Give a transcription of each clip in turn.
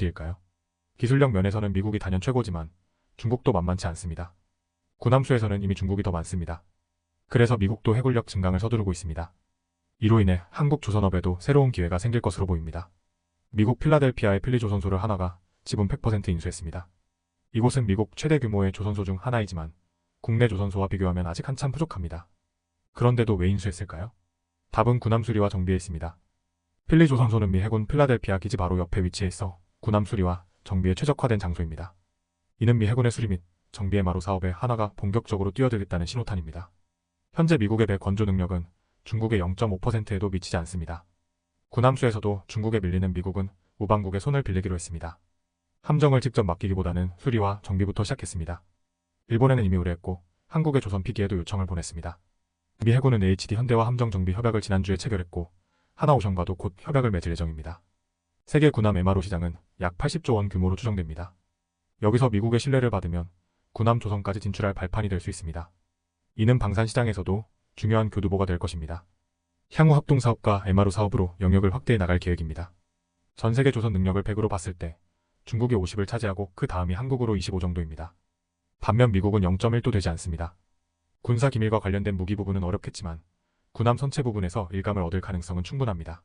앞뒤일까요? 기술력 면에서는 미국이 단연 최고지만 중국도 만만치 않습니다. 군함수에서는 이미 중국이 더 많습니다. 그래서 미국도 해군력 증강을 서두르고 있습니다. 이로 인해 한국 조선업에도 새로운 기회가 생길 것으로 보입니다. 미국 필라델피아의 필리조선소를 하나가 지분 100% 인수했습니다. 이곳은 미국 최대 규모의 조선소 중 하나이지만 국내 조선소와 비교하면 아직 한참 부족합니다. 그런데도 왜 인수했을까요? 답은 군함 수리와 정비에 있습니다. 필리 조선소는 미 해군 필라델피아 기지 바로 옆에 위치해 있어 군함 수리와 정비에 최적화된 장소입니다. 이는 미 해군의 수리 및 정비의 마루 사업에 하나가 본격적으로 뛰어들겠다는 신호탄입니다. 현재 미국의 배 건조 능력은 중국의 0.5%에도 미치지 않습니다. 군함수에서도 중국에 밀리는 미국은 우방국의 손을 빌리기로 했습니다. 함정을 직접 맡기기보다는 수리와 정비부터 시작했습니다. 일본에는 이미 의뢰했고 한국의 조선 피기에도 요청을 보냈습니다. 미 해군은 HD 현대와 함정 정비 협약을 지난주에 체결했고 하나오션과도 곧 협약을 맺을 예정입니다. 세계 군함 MRO 시장은 약 80조 원 규모로 추정됩니다. 여기서 미국의 신뢰를 받으면 군함 조선까지 진출할 발판이 될 수 있습니다. 이는 방산 시장에서도 중요한 교두보가 될 것입니다. 향후 합동 사업과 MRO 사업으로 영역을 확대해 나갈 계획입니다. 전 세계 조선 능력을 100으로 봤을 때 중국이 50을 차지하고 그 다음이 한국으로 25 정도입니다. 반면 미국은 0.1도 되지 않습니다. 군사 기밀과 관련된 무기 부분은 어렵겠지만 군함 선체 부분에서 일감을 얻을 가능성은 충분합니다.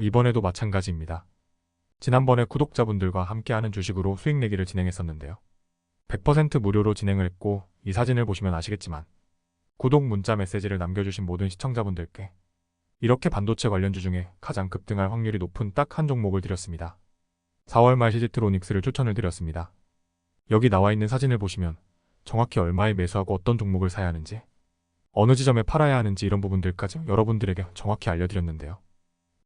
이번에도 마찬가지입니다. 지난번에 구독자분들과 함께하는 주식으로 수익 내기를 진행했었는데요. 100% 무료로 진행을 했고 이 사진을 보시면 아시겠지만 구독 문자 메시지를 남겨주신 모든 시청자분들께 이렇게 반도체 관련주 중에 가장 급등할 확률이 높은 딱 한 종목을 드렸습니다. 4월 말 시지트로닉스를 추천을 드렸습니다. 여기 나와 있는 사진을 보시면 정확히 얼마에 매수하고 어떤 종목을 사야 하는지 어느 지점에 팔아야 하는지 이런 부분들까지 여러분들에게 정확히 알려드렸는데요.